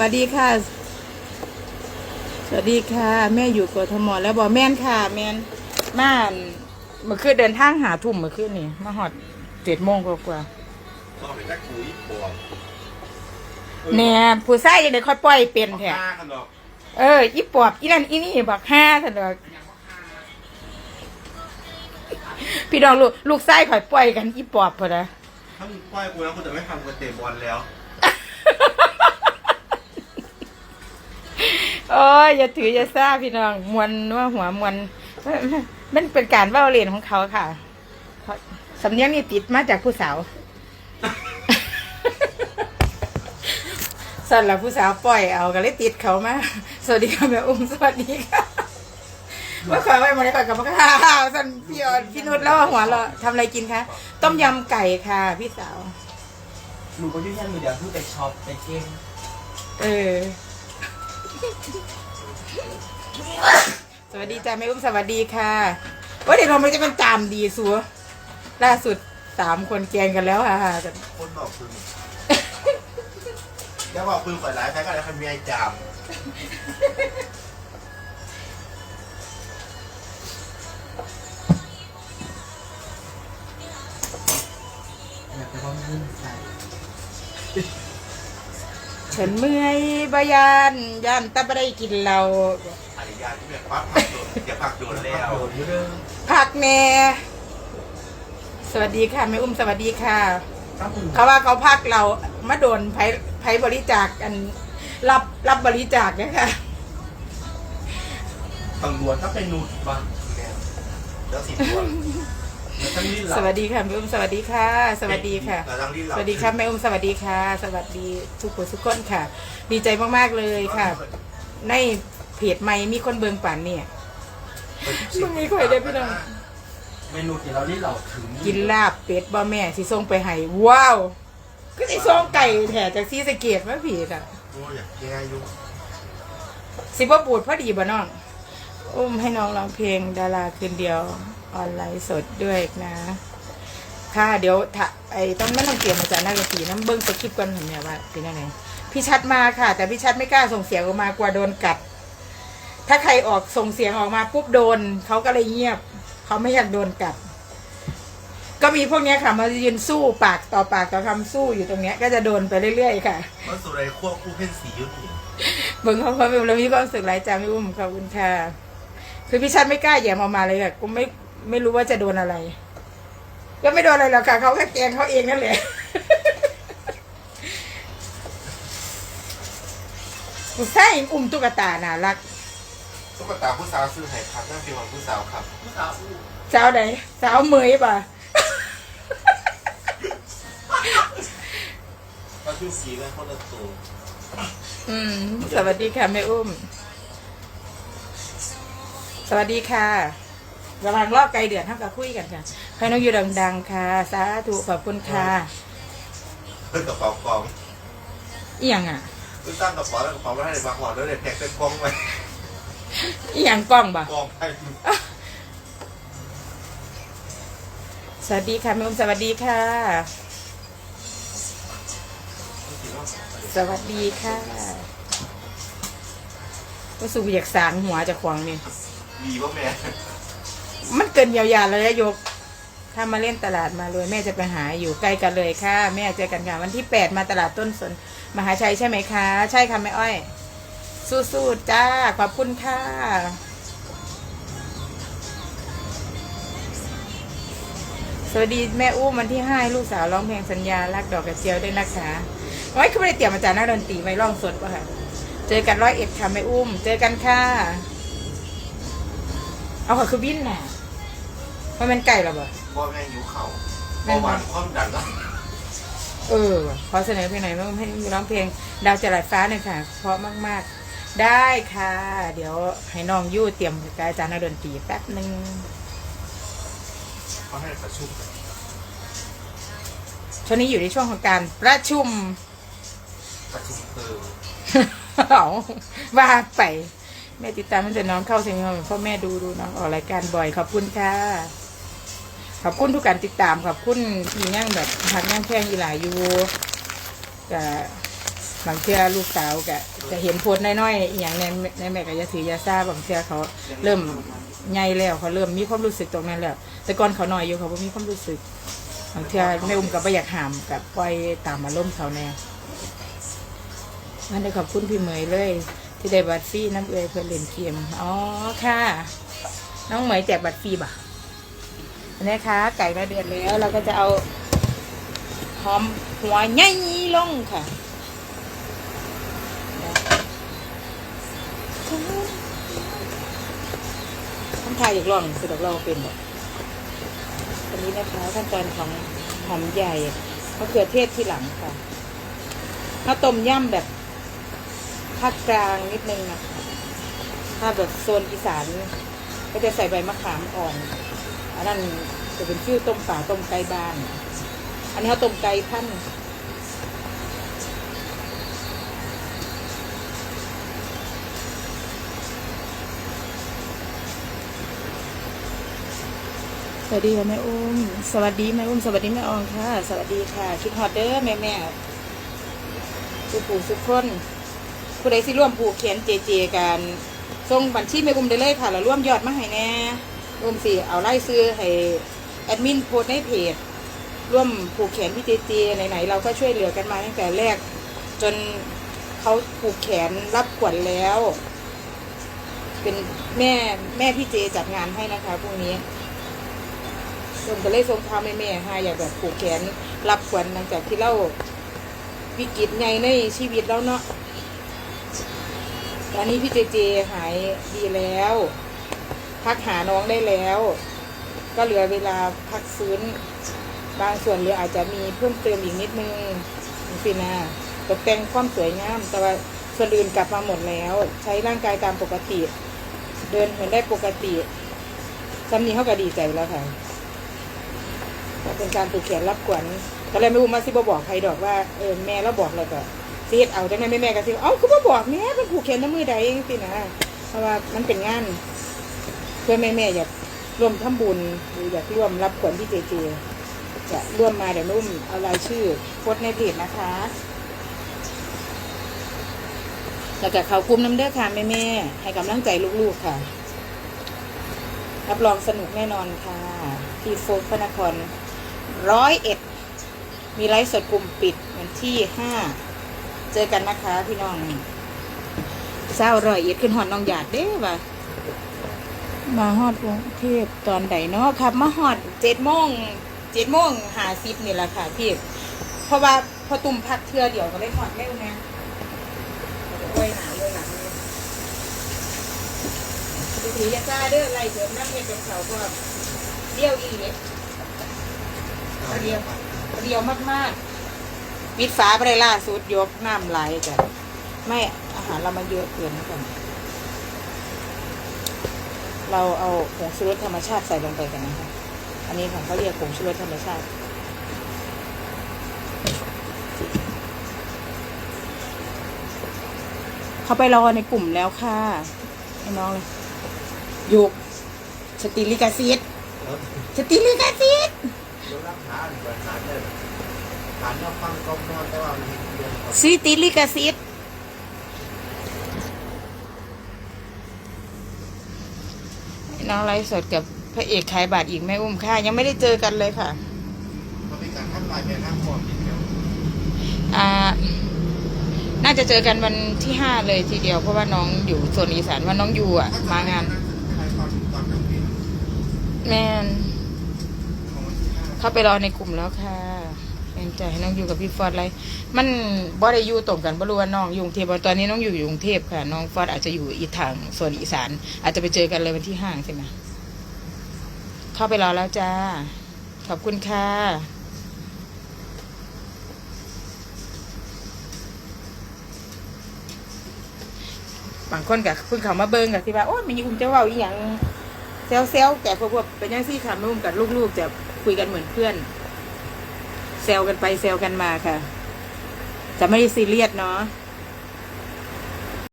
สวัสดีค่ะ สวัสดีค่ะ แม่อยู่กทมแล้วบอกแม่นค่ะ แม่นม่านเมื่อคืนเดินทางหาทุ่มเมื่อคืนนี่มาหอดเจ็ดโมงกว่าต้องเป็นแม่คุยปวดๆเนี่ยผู้ชายยังได้ค่อยปล่อยเป็นแท้ห้ากันหรอกเอออีปอบอีนั่นอีนี่บักห้าสันดอกพี่น้องลูกลูกไส้ข่อยปล่อยกันอีปอบพอนะถ้ามึงปล่อยกูแล้วกูจะไม่ทำกูเตะบอลแล้ว โอ้ยอย่าถืออย่าซ่าพี่น้องมวนว่าหัวมวนมันเป็นการเว้าเรียนของเขาค่ะเขาสำเนียงนี่ติดมาจากผู้สาวสั่นละผู้สาวปล่อยเอาก็เลยติดเขามาสวัสดีค่ะแม่อุ้มสวัสดีค่ะเมื่อก่อนไปมาได้ก่อนกับมาข้าวสั่นพี่ออนพี่นุชแล้วหัวเราะทำอะไรกินคะต้มยำไก่ค่ะพี่สาวหนูก็ยุ่งยากมือเดียวคือไปช็อปไปเกมเออ สวัสดีจ้าแม่อุ้มสวัสดีค่ะว่าเดี๋ยวเราไม่จะเป็นจามดีสัวล่าสุดสามคนแกงกันแล้วค่ะค่ะกันคนบอกคุณแล้วบอกคุณฝ่ายร้ายแพ้ก็ได้คันมีไอ้จาม ฉันเมื่อยบายานย่านตะบได้กินเราอนุญาตที่แบบพักผักโดนเดี๋ยวผักโดนแล้วโดดอยู่เรื่องผักแน่สวัสดีค่ะแม่อุ้มสวัสดีค่ะครับคุณเขาว่าเขาพักเรามาโดนไผไผบริจาคกัน รับรับบริจาคนะคะตำรวจถ้าเป็นนูดบ้างแม่แล้วสิบตัวแล้วทั้งนี้หลั สวัสดีค่ะแม่อุ้มสวัสดีค่ะ สวัสดีค่ะแล้วทั้งนี้หลัสวัสดีครับแม่อุ้มสวัสดีค่ะ สวัสดีทุกคนทุกคนค่ะ ดีใจมากๆเลยค่ะ ในเพจใหม่มีคนเบิงป่านเนี่ยมึงไม่ค่อยได้พี่น้องเมนูที่เราเล่นเราถึงกินลาบเป็ดบ่แม่สิส่งไปให้ว้าวก็สิส่งไก่แถจากซีสะเกตมาผิดอะโอ้ยอยากแก้อยุ่งสิบ่ปูดพอดีบ่น้องอุ้มให้น้องร้องเพลงดาราคืนเดียว ออนไลน์สดด้วยนะ ค่ะเดี๋ยวถ้าไอ้ต้องไม่ต้องเตรียมมาจากนักดนตรีน้ำเบิ้งสคริปต์ก่อนผมเนี่ยว่าเป็นยังไงพี่ชัดมาค่ะ แต่พี่ชัดไม่กล้าส่งเสียงออกมากลัวโดนกัด ถ้าใครออกส่งเสียงออกมาปุ๊บโดนเขาก็เลยเงียบเขาไม่อยากโดนกัด ก็มีพวกเนี้ยค่ะ มายืนสู้ปากต่อปากต่อคำสู้อยู่ตรงเนี้ยก็จะโดนไปเรื่อยๆค่ะ ว่าสุไรควบคู่เพ่นสียุติเบิ่งเขาความเป็นแล้วมีความรู้สึกหลายจาไม่อุ้มขอบคุณค่ะคือพี่ชัดไม่กล้าแย่มออกมาเลยค่ะกูไม่ ไม่รู้ว่าจะโดนอะไร ก็ไม่โดนอะไรหรอกค่ะเขาแค่แกล้งเขาเองนั่นแหละกูใส่อุ้มตุ๊กตาน่ารักตุ๊กตาผู้สาวซื้อให้ครับนั่นคือวันผู้สาวครับ ผู้สาวอู้สาวไหนสาวเหมยป่ะก็ชื่อสีเป็นคนละตัวอืม สวัสดีค่ะแม่อุ้ม สวัสดีค่ะ ระหวังรอบไกลเดือดเท่ากับคุยกันค่ะใครน้องอยู่ดังๆค่ะ สาธุขอบคุณค่ะเพื่อกระเป๋ากองอีหยังอะคือตั้งกระเป๋าแล้วกระเป๋าไม่ให้ในบางหอดแล้วเด็กแพ็คเป็นกองไว้อีหยังกล้องบ่กองไปสวัสดีค่ะแม่อุ้มสวัสดีค่ะ สวัสดีค่ะก็สูบอยากสางหัวจากขวางนี่ดีป่ะแม่ มันเกินเยียวยาแล้วนะยก ถ้ามาเล่นตลาดมาเลยแม่จะไปหาอยู่ใกล้กันเลยค่ะ แม่เจอกันค่ะวันที่แปดมาตลาดต้นสน มหาชัยใช่ไหมคะ ใช่ค่ะแม่อ้อย สู้ๆจ้า ขอบคุณค่ะสวัสดีแม่อู้วันที่ห้าลูกสาวร้องเพลงสัญญารักดอกกระเจียวด้วยนะคะโอ้ยคือไม่ได้เตรียมมาจากนักดนตรีไว้ร้องสดป่ะค่ะ เจอกันร้อยเอ็ดค่ะแม่อุ้ม เจอกันค่ะ เอาค่ะคือบินน่ะ เพราะมันไก่หรอบ่พ่อแม่หิวเข่าเบาหวานความดันแล้วเออว่ะขอเสนอเพลงไหนแม่อุ้มให้ร้องเพลง ดาวจรัสฟ้าหน่อยค่ะเพราะมาก ๆ ได้ค่ะ เดี๋ยวให้น้องยู่เตรียมกับอาจารย์นักดนตรีแป๊บหนึ่งเขาให้ประชุมช่วงนี้อยู่ในช่วงของการประชุมประชุมเพลิงเอาว่าไป แม่ติดตามตั้งแต่น้องเข้าเสียงน้องพ่อแม่ดูดูน้องออกรายการบ่อยขอบคุณค่ะ ขอบคุณทุกการติดตามขอบคุณที่ย่างแบบหักย่างแข้งอีหลายอยู่กับบางเทื่อลูกสาวก็จะเห็นโพสน้อยๆอหย่างในในแม่ก็จะถือยาซาบางเทื่อเขาเริ่มใหญ่แล้วเขาเริ่มมีความรู้สึกตรงนั้นแล้ว แต่ก่อนเขาหน้อยอยู่เขาบ่มีความรู้สึกบางเทื่อแม่อุ้มก็บ่อยากหามกับปล่อยตามอารมณ์เขาแน่มันได้ขอบคุณพี่เหมยเลย ที่ได้บัตรฟรีน้ำเอยเพื่อเล่นเกมอ๋อค่ะ น้องเหมยแจกบัตรฟรีบ่ะ นนี้ค่ะไก่มาเดือดแล้วเราก็จะเอาหอมหัวใหญ่ลงค่ะทำทายอีกรอบหนึ่งคือดอกเราเป็นแบบอันนี้นะคะขั้นตอนของหอมใหญ่มะเขือเทศที่หลังค่ะข้าต้มย่ำแบบภาคกลางนิดนึงนะคะถ้าแบบโซนอีสานก็จะใส่ใบมะขามอ่อน อันนั้นจะเป็นชื่อต้มป่าต้มไก่บ้าน อันนี้เขาต้มไก่พันสวัสดีค่ะแม่อุ้มสวัสดีแม่อุ้มสวัสดีแม่อองค่ะ สวัสดีค่ะคิดฮอดเด้อแม่แม่สุปู่สุกคนผู้ใดสิร่วมผูกเขียนเจเจกันส่งบัญชีแม่อุ้มได้เลยค่ะแล้วร่วมยอดมาให้แน่ อุ้มสิเอาไล่ซื้อให้แอดมินโพสในเพจ ร่วมผูกแขนพี่เจเจไหนๆเราก็ช่วยเหลือกันมาตั้งแต่แรก จนเขาผูกแขนรับขวัญแล้ว เป็นแม่แม่พี่เจจัดงานให้นะคะพรุ่งนี้ส่งก็เลยส่งข่าแม่แม่ให้อยากแบบผูกแขนรับขวัญหลังจากที่เราวิกฤตใหญ่ในชีวิตแล้วเนาะตอนนี้พี่เจเจหายดีแล้ว พักหาน้องได้แล้ว ก็เหลือเวลาพักฟื้น บางส่วนเหลืออาจจะมีเพิ่มเติมอีกนิดนึงสินะตกแต่งความสวยงาม แต่ว่าส่วนอื่นกลับมาหมดแล้ว ใช้ร่างกายตามปกติ เดินเหินได้ปกติซ้ำนี้เขาก็ดีใจแล้วค่ะเป็นการผูกแขนรับขวัญก็เลยไม่รู้มาสิบบอกใครดอกว่าเออแม่เราบอกแล้วก็สิเฮ็ดเอาได้ไหมแม่แม่ก็สิเอ้าก็บ่บอกแม่เป็นผูกแขนน้ำมือใดเองสินะเพราะว่ามันเป็นงาน พื่อแม่แม่อยากร่วมทำบุญหรืออยากร่วมรับขวัญที่เจเจจะร่วมมาเดี๋ยวนุ่มเอารายชื่อโพสในเพจนะคะแล้วก็เขากลุ่มน้ำเด้อค่ะแม่แม่ๆให้กำลังใจลูกๆค่ะ รับรองสนุกแน่นอนค่ะ ที่โฟกพระนครร้อยเอ็ดมีไลฟ์สดกลุ่มปิดวันที่ห้าเจอกันนะคะพี่น้องเศร้าร้อยเอ็ดขึ้นหอดน้องหยาดเด้ป่ะ มาฮอดกรุงเทพตอนใดเนาะครับ มาฮอดเจ็ดโมงเจ็ดโมงหาสิบนี่แหละค่ะพี่เพราะว่าพอตุ่มพักเทือเดี๋ยวก็เลยฮอดเร็วไงเดี๋ยวหนาเลยหลังดูถือยาจ้าเด้อไรเสริมน้ำเห็ดเป็นเขาก็เดี่ยวอีเล็กเรียวเรียวมากๆปิดฝาไปได้ล่าสุดยกน้ำไหลจ้ะไม่อาหารเรามาเยอะเกินกัน เราเอาผงชูรสธรรมชาติใส่ลงไปกันนะคะ อันนี้ของเขาเรียกผงชูรสธรรมชาติ เขาไปรอในกลุ่มแล้วค่ะไอ้น้องเลยยกสติลิกาซิตสติลิกาซิตรถรับฐานเปิดฐานเลยฐานเราฟังกองนอนแต่ว่ามันเห็นเดือนซีติลิกาซิต น้องไลฟ์สดกับพระเอกขายบาทอีกแม่อุ้มค่ะ ยังไม่ได้เจอกันเลยค่ะมันเป็นการทำลายแม่น้ำก่อนทีเดียวอ่าน่าจะเจอกันวันที่ห้าเลยทีเดียวเพราะว่าน้องอยู่โซนอีสานว่าน้องอยู่อะ มางานใครตอนตอนนั้นพี่แมนของวันที่ห้าเข้าไปรอในกลุ่มแล้วค่ะ เป็นใจให้น้องอยู่กับพี่ฟอดไรมันบ่ได้อยู่ตรงกันบ่รู้ว่าน้องอยู่กรุงเทพตอนนี้น้องอยู่อยู่กรุงเทพค่ะ น้องฟอดอาจจะอยู่อีกทางส่วนอีสาน อาจจะไปเจอกันเลยวันที่ห้างใช่ไหมเข้าไปรอแล้วจ้า ขอบคุณค่ะบางคนกับเพิ่งเขามาเบิ่งกับที่ว่าโอ้ยมีอุ้มเจ้าเว่าอีหยังเซลเซลแต่พวกพวกเป็นยังซี่ค่ะมุมกับลูกๆจะคุยกันเหมือนเพื่อน ซลกันไปเซลกันมาค่ะ จะไม่ซีเรียสเนาะ